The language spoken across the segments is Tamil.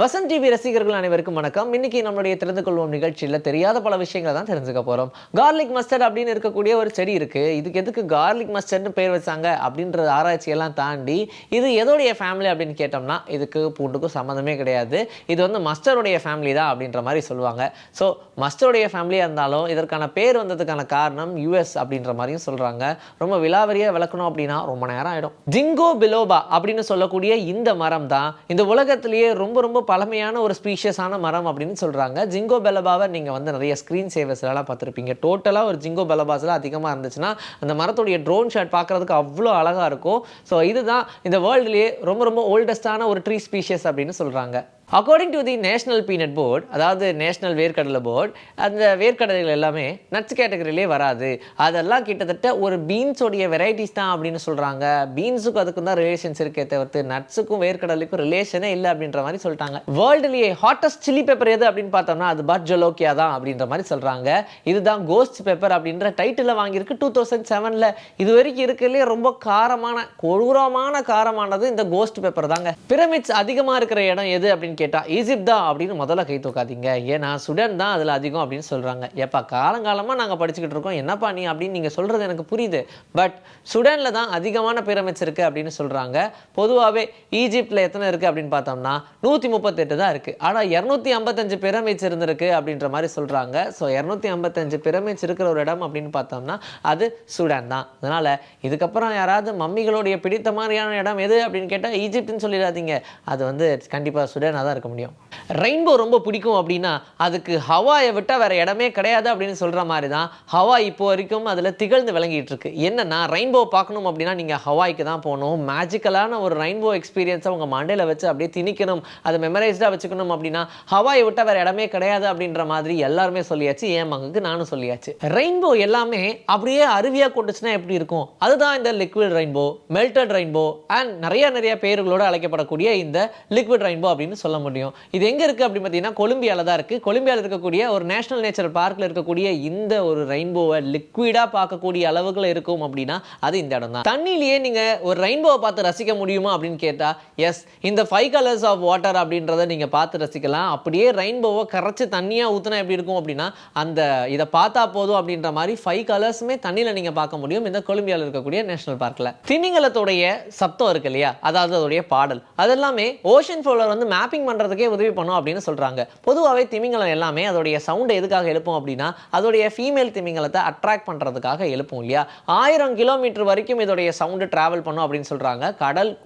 வசந்த் டிவி ரசிகர்கள் அனைவருக்கும் வணக்கம். இன்னைக்கு நம்மளுடைய தெரிந்து கொள்வோம் நிகழ்ச்சியில் தெரியாத பல விஷயங்களை தான் தெரிஞ்சுக்க போகிறோம் கார்லிக் மஸ்டர்ட் அப்படின்னு இருக்கக்கூடிய ஒரு செடி இருக்கு. இதுக்கு எதுக்கு கார்லிக் மஸ்டர்ட்னு பேர் வச்சாங்க அப்படின்ற ஆராய்ச்சியெல்லாம் தாண்டி இது எதோடைய ஃபேமிலி அப்படின்னு கேட்டோம்னா இதுக்கு பூண்டுக்கும் சம்மந்தமே கிடையாது. இது வந்து மஸ்டருடைய ஃபேமிலி தான் அப்படின்ற மாதிரி சொல்லுவாங்க. ஸோ மஸ்டருடைய ஃபேமிலியாக இருந்தாலும் இதற்கான பேர் வந்ததுக்கான காரணம் யூஎஸ் அப்படின்ற மாதிரியும் சொல்கிறாங்க ரொம்ப விலாவரியாக விளக்கணும் அப்படின்னா ரொம்ப நேரம் ஆகிடும் ஜிங்கோ பிலோபா அப்படின்னு சொல்லக்கூடிய இந்த மரம் தான் இந்த உலகத்திலேயே ரொம்ப ரொம்ப பழமையான ஒரு ஸ்பீஷியஸான மரம் அப்படின்னு சொல்கிறாங்க ஜிங்கோ பெலபாவை நீங்கள் வந்து நிறைய ஸ்க்ரீன் சேவர்ஸ்லாம் பார்த்துருப்பீங்க. டோட்டலாக ஒரு ஜிங்கோ பெலபாஸ்லாம் அதிகமாக இருந்துச்சுன்னா அந்த மரத்துடைய ட்ரோன் ஷாட் பார்க்குறதுக்கு அவ்வளோ அழகாக இருக்கும். ஸோ இதுதான் இந்த வேர்ல்டுலேயே ரொம்ப ரொம்ப ஓல்டஸ்டான ஒரு ட்ரீ ஸ்பீஷியஸ் அப்படின்னு சொல்கிறாங்க according to the national peanut board அதாவது நேஷனல் வேர்க்கடலை போர்டு அந்த வேர்க்கடலைகள் எல்லாமே நட்ஸ் கேட்டகரியிலே வராது. அதெல்லாம் கிட்டத்தட்ட ஒரு பீன்ஸோடைய வெரைட்டிஸ் தான் அப்படின்னு சொல்கிறாங்க பீன்ஸுக்கும் அதுக்கும் தான் ரிலேஷன்ஸ் இருக்கே தவிர்த்து நட்ஸுக்கும் வேர்க்கடலைக்கும் ரிலேஷனே இல்லை அப்படின்ற மாதிரி சொல்லிட்டாங்க வேர்ல்டுலேயே ஹாட்டஸ்ட் சில்லி பெப்பர் எது அப்படின்னு பார்த்தோம்னா அது பட் ஜொலோக்கியா தான் அப்படின்ற மாதிரி சொல்கிறாங்க இதுதான் கோஸ்ட் பெப்பர் அப்படின்ற டைட்டில் வாங்கியிருக்கு. டூ தௌசண்ட் செவனில் இது வரைக்கும் இருக்கிறதுலே ரொம்ப காரமான கொடூரமான காரமானது இந்த கோஸ்ட் பெப்பர் தாங்க. பிரமிட்ஸ் அதிகமாக இருக்கிற இடம் எது அப்படின்னு கேட்டால் ஈஜிப்ட் தான் அப்படின்னு முதல்ல கை தூக்காதீங்க. ஏன்னா சுடன் தான் அதில் அதிகம் அப்படின்னு சொல்கிறாங்க ஏப்பா காலங்காலமாக நாங்கள் படிச்சுக்கிட்டு இருக்கோம். என்னப்பா நீ அப்படின்னு நீங்கள் சொல்கிறது எனக்கு புரியுது. பட் சுடனில் தான் அதிகமான பிரமிட்ஸ் இருக்குது அப்படின்னு சொல்கிறாங்க பொதுவாகவே ஈஜிப்டில் எத்தனை இருக்குது அப்படின்னு பார்த்தோம்னா நூற்றி முப்பத்தெட்டு தான் இருக்குது ஆனால் இரநூத்தி ஐம்பத்தஞ்சு பிரமிட்ஸ் இருந்திருக்கு அப்படின்ற மாதிரி சொல்கிறாங்க ஸோ இரநூத்தி ஐம்பத்தஞ்சு பிரமிட்ஸ் இருக்கிற ஒரு இடம் அப்படின்னு பார்த்தோம்னா அது சுடான் தான். அதனால் இதுக்கப்புறம் யாராவது மம்மிகளுடைய பிடித்த மாதிரியான இடம் எது அப்படின்னு கேட்டால் ஈஜிப்ட்னு சொல்லிடாதீங்க. அது வந்து கண்டிப்பாக சுடானாக தான் இருக்க முடியும். ரெயின்போ ரொம்ப பிடிக்கும் அப்படின்னா அதுக்கு ஹவாயை விட்டால் வேற இடமே கிடையாது அப்படின்னு சொல்கிற மாதிரி தான் ஹவாய் இப்போ வரைக்கும் அதில் திகழ்ந்து விளங்கிட்டு இருக்கு என்னன்னா ரெயின்போ பார்க்கணும் அப்படின்னா நீங்கள் ஹவாய்க்கு தான் போகணும். மேஜிக்கலான ஒரு ரெயின்போ எக்ஸ்பீரியன்ஸை உங்கள் மண்டையில் வச்சு அப்படியே திணிக்கணும். அதை மெமரைஸ்டாக வச்சுக்கணும் அப்படின்னா ஹவாயை விட்டால் வேற இடமே கிடையாது அப்படின்ற மாதிரி எல்லாருமே சொல்லியாச்சு. ஏன் மகனுக்கு நானும் சொல்லியாச்சு. ரெயின்போ எல்லாமே அப்படியே அருவியாக கொண்டுச்சுன்னா எப்படி இருக்கும்? அதுதான் இந்த liquid rainbow melted rainbow and நிறைய நிறைய பேர்களோடு அழைக்கப்படக்கூடிய இந்த லிக்விட் ரெயின்போ அப்படின்னு சொல்ல முடியும். இது எங்கே இருக்குது அப்படின்னு பார்த்தீங்கன்னா கொலம்பியாவில் தான் இருக்குது கொலம்பியாவில் இருக்கக்கூடிய ஒரு நேஷனல் நேச்சர் பார்க்கில் இருக்கக்கூடிய இந்த ஒரு ரெயின்போவை லிக்விடாக பார்க்கக்கூடிய அளவுகள் இருக்கும் அப்படின்னா அது இந்த இடம் தான். தண்ணியிலேயே நீங்கள் ஒரு ரெயின்போவை பார்த்து ரசிக்க முடியுமா அப்படின்னு கேட்டால் எஸ் இந்த ஃபைவ் கலர்ஸ் ஆஃப் வாட்டர் அப்படின்றத நீங்கள் பார்த்து ரசிக்கலாம். அப்படியே ரெயின்போவை கரைச்சி தண்ணியாக ஊற்றினா எப்படி இருக்கும் அப்படின்னா அந்த இதை பார்த்தா போதும் அப்படின்ற மாதிரி ஃபைவ் கலர்ஸுமே தண்ணியில் நீங்கள் பார்க்க முடியும் இந்த கொலம்பியாவில் இருக்கக்கூடிய நேஷனல் பார்க்கில் திமிங்கலத்துடைய சத்தம் இருக்கு இல்லையா? அதாவது அதோடைய பாடல். அதெல்லாமே ஓஷன் ஃப்ளோவில் வந்து மேப்பிங் பண்ணுறதுக்கே உதவி பண்ணும் அப்படின்னு சொல்கிறாங்க பொதுவாகவே திமிங்கலம் எல்லாமே அதோடைய சவுண்டை எதுக்காக எழுப்பும் அப்படின்னா அதோடைய ஃபீமேல் திமிங்கலத்தை அட்ராக்ட் பண்ணுறதுக்காக எழுப்பும் இல்லையா? ஆயிரம் கிலோமீட்டர் வரைக்கும் இதோடைய சவுண்டு ட்ராவல் பண்ணும் அப்படின்னு சொல்கிறாங்க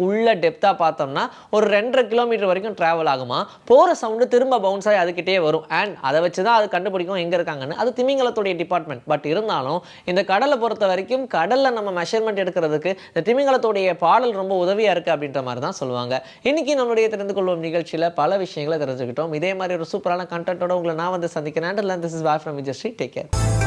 உள்ள டெப்த்தாக பார்த்தோம்னா ஒரு ரெண்டரை கிலோமீட்டர் வரைக்கும் ட்ராவல் ஆகுமா? போகிற சவுண்டு திரும்ப பவுன்ஸ் ஆகி அதுக்கிட்டே வரும். அண்ட் அதை வச்சு தான் அது கண்டுபிடிக்கும் எங்கே இருக்காங்கன்னு. அது திமிங்கலத்துடைய டிபார்ட்மெண்ட் பட் இருந்தாலும் இந்த கடலை பொறுத்த வரைக்கும் கடலில் நம்ம மெஷர்மெண்ட் எடுக்கிறதுக்கு இந்த திமிங்கலத்துடைய பாடல் ரொம்ப உதவியாக இருக்குது அப்படின்ற மாதிரி தான் சொல்லுவாங்க. இன்னைக்கு நம்மளுடைய தெரிந்து கொள்ளும் நிகழ்ச்சியில் பல விஷயங்களை தெரிஞ்சுக்கிட்டோம். இதே மாதிரி ஒரு சூப்பரான கண்டென்ட்டோட உங்களை நான் வந்து சந்திக்கிறேன். And this is boy from Vijay Sri take care